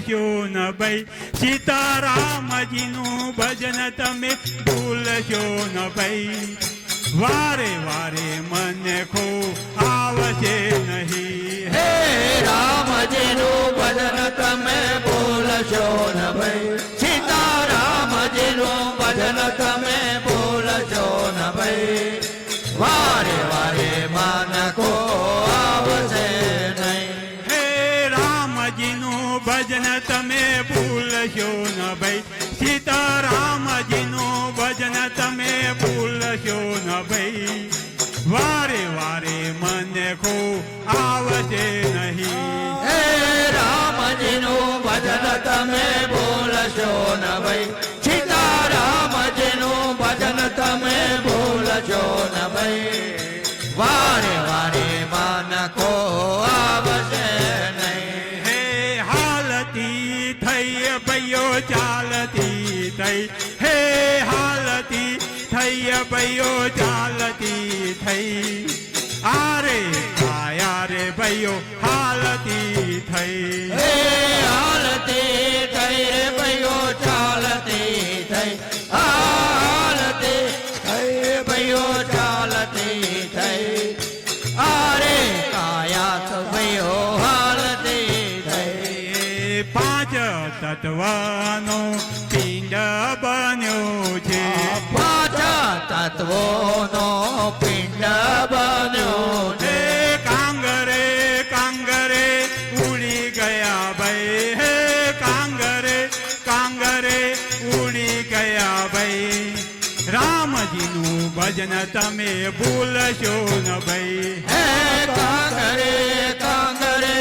ભૂલશો ભાઈ, સીતારામજીનું ભજન તમે ભૂલશો ન ભાઈ. વારે વારે મને ખો આવશે નહીં. હે રામજીનું ભજન તમે ભૂલશો ન ભાઈ. સીતારામજીનું ભજન તમે ભૂલશો ન ભાઈ. વારે વારે મને આવશે ભજન તમે ભૂલશો ન ભાઈ સીતારામજીનું ભજન તમે ભૂલશો ન ભાઈ વારે વારે મને ખો આવશે નહીં હે રામજીનું ભજન તમે બોલશો ન ભાઈ થઈ. આરે આયા રે ભાઈઓ હાલતી થઈ. હે હાલતી થઈ રે ભાઈઓ ચાલતી થઈ. હાલતી થઈ રે ભાઈઓ ચાલતી થઈ. આરે કાયા તો ભાઈઓ હાલતી થઈ. પાંચ તત્વનો પિંડ બન્યો. તત્વોનો પિંડ બન્યો હે છે કાંગરે કાંગરે ઉડી ગયા ભાઈ હે કાંગરે કાંગરે ઉડી ગયા ભાઈ રામજીનું ભજન તમે ભૂલશો ન ભાઈ હે કાંગરે કાંગરે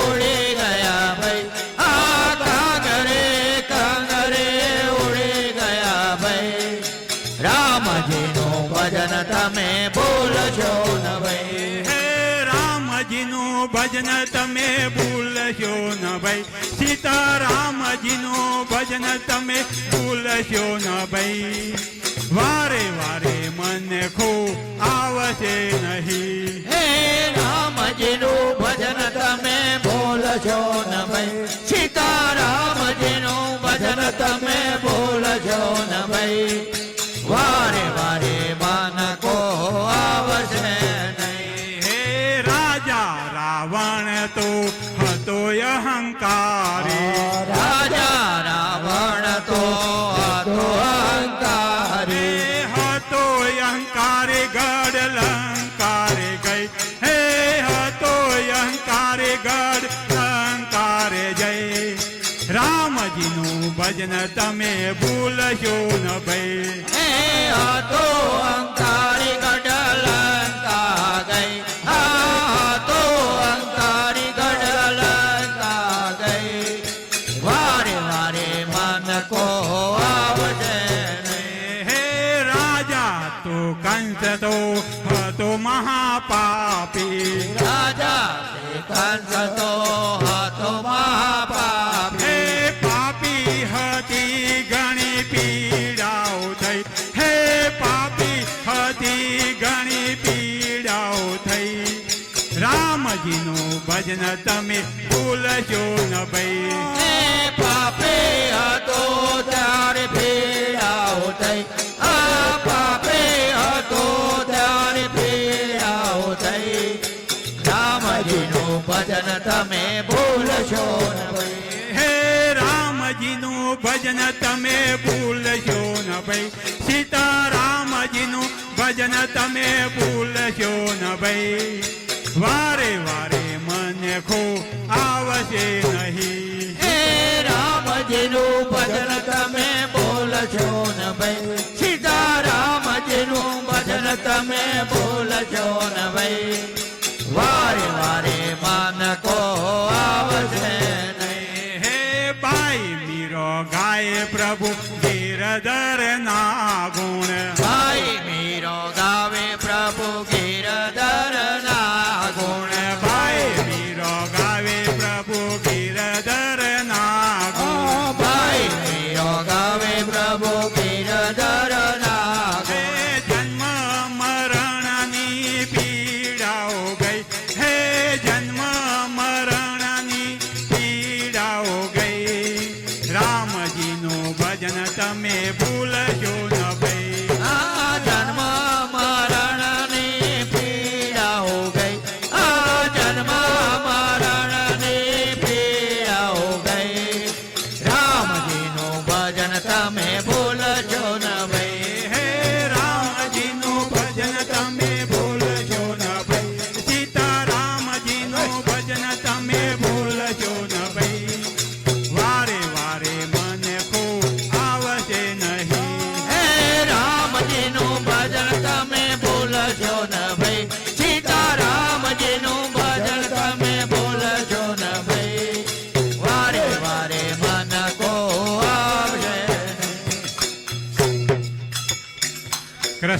ઉડી ભજન તમે ભૂલશો ન ભાઈ. સીતારામજીનું ભજન તમે ભૂલશો ન ભાઈ. વારે વારે મને ખો આવશે નહીં. હે રામજીનું ભજન તમે ભૂલશો ન ભાઈ. સીતારામજીનું ભજન તમે ભૂલશો ન ભાઈ. વારે વારે ભજન તમે ભૂલશો ન ભાઈ. હે હતો રામજીનું ભજન તમે ભૂલશો ન ભાઈ. હે પાપે હતો ત્યારે પીડાઓ થઈ. આ પાપે હતો ત્યારે પીડાઓ થઈ. રામજીનું ભજન તમે ભૂલશો ન ભાઈ. હે રામજીનું ભજન તમે ભૂલશો ન ભાઈ. સીતારામજીનું ભજન તમે ભૂલશો ન ભાઈ. વારે વારે મને ખો આવશે નહીં. હે રામજીનું ભજન તમે ભૂલશો ન ભાઈ. સીતારામજીનું ભજન તમે ભૂલશો ન ભાઈ. વારે વારે માનકો આવશે નહીં. હે ભાઈ મીરો ગાય પ્રભુ નું ભજન તમે ભૂલજો ન.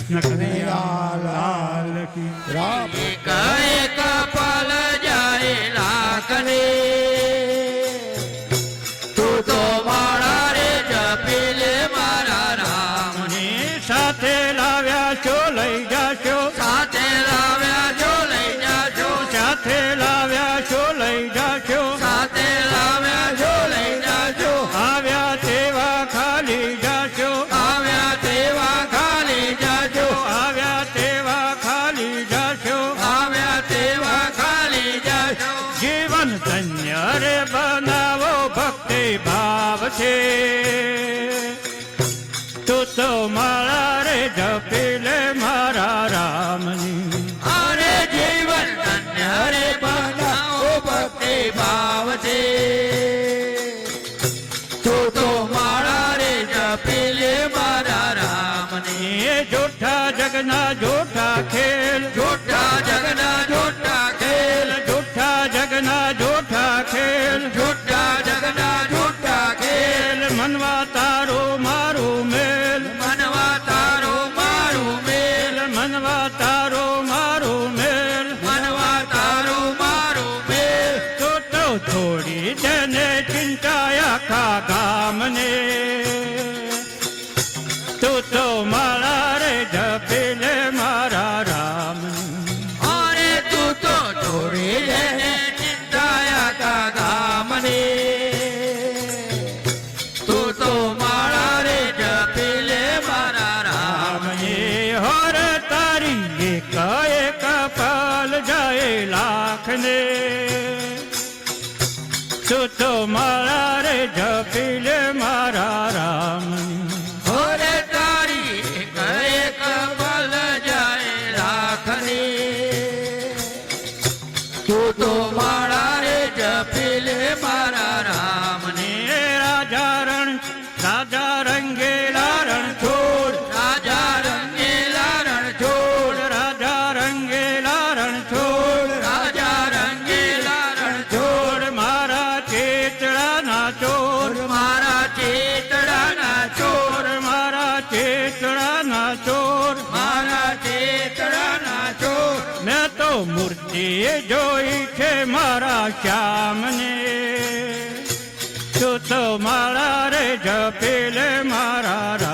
કૃષ્ણ કનૈયા લાલ કી. રામ. કહે કપલ જાય લા કનૈયા झूठा खेल झूठा जगना झूठा खेल। झूठा जगना झूठा खेल। झूठा जगना झूठा खेल। मनवा तारो मारो मेल। मनवा तारो मारो मेल। मनवा तारो मारो मेल। मनवा तारो मारो मेल। तो तो थोड़ी जने चिंताया का काम ने। तो तो मारा रे जपे my એ જોઈ છે મારા શ્યામને. તું તો મારા રે જપેલે મારા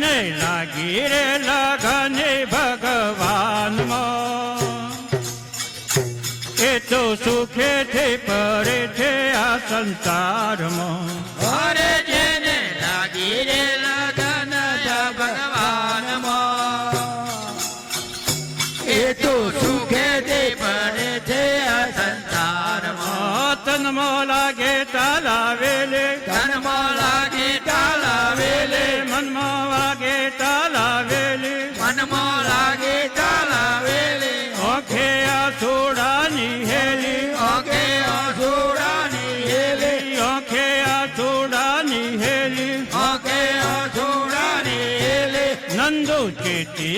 નહીં લાગી રે લગને ભગવાનમાં. એ તો સુખેથી પડે છે આ સંસારમાં. અરે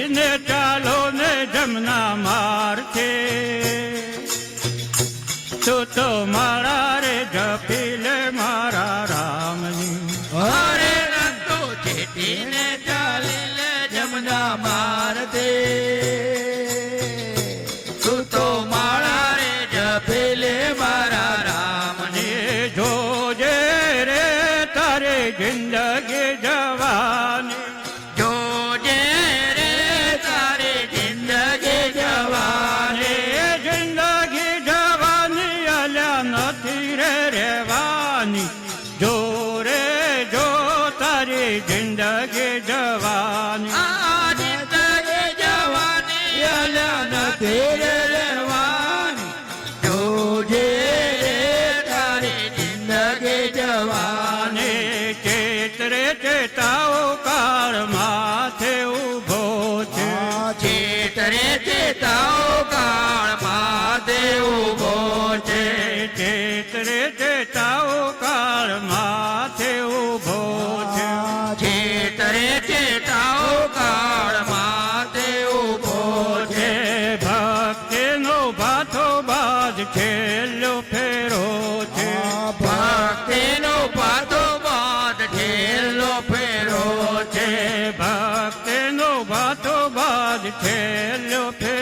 ને ચાલો ને જમના માં છેતરે ચેતાઓ કાળ માથે ઊભો છે. છેતરે ચેતાઓ કાળ માથે ઊભો છે. ભક્તિનો ભાથો બાજ ખેલો ફેરો છે. ભક્તિનો ભાથો બાદ ખેલો ફેરો છે. છે ભક્તિનો ભાથો બાજ ખેલો ફેરો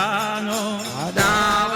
Adano. know.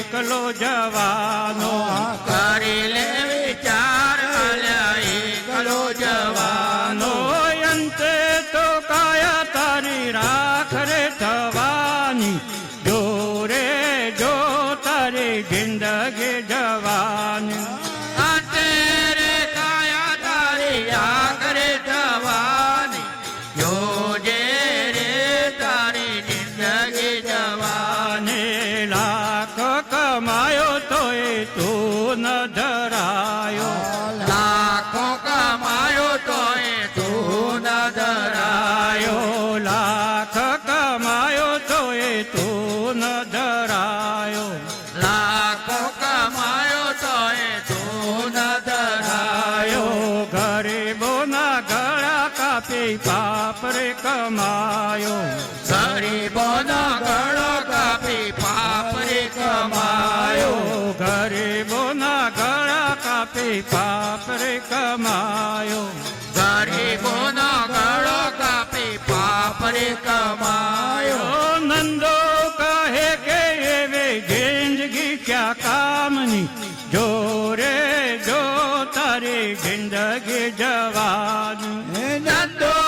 એકલો જવાનો. કરી લે વિચાર એકલો જવાનો. અંતે તો કાયા તારી રાખ રે થવાની. જો રે જો તારી જિંદગી જવાની. રે કાયા તારી આખરે જવાની જો રે ગરીબોના ગળા કાપી પાપ રે કમાયો. ગરીબોનો ગળા કાપી પાપ રે કમાયો. ગરીબોના ગળા કાપી પાપ રે કમાયો. ગરીબોનો ગળા કાપી પાપ રે કમાયો. તારી જિંદગી જવાની. નંદો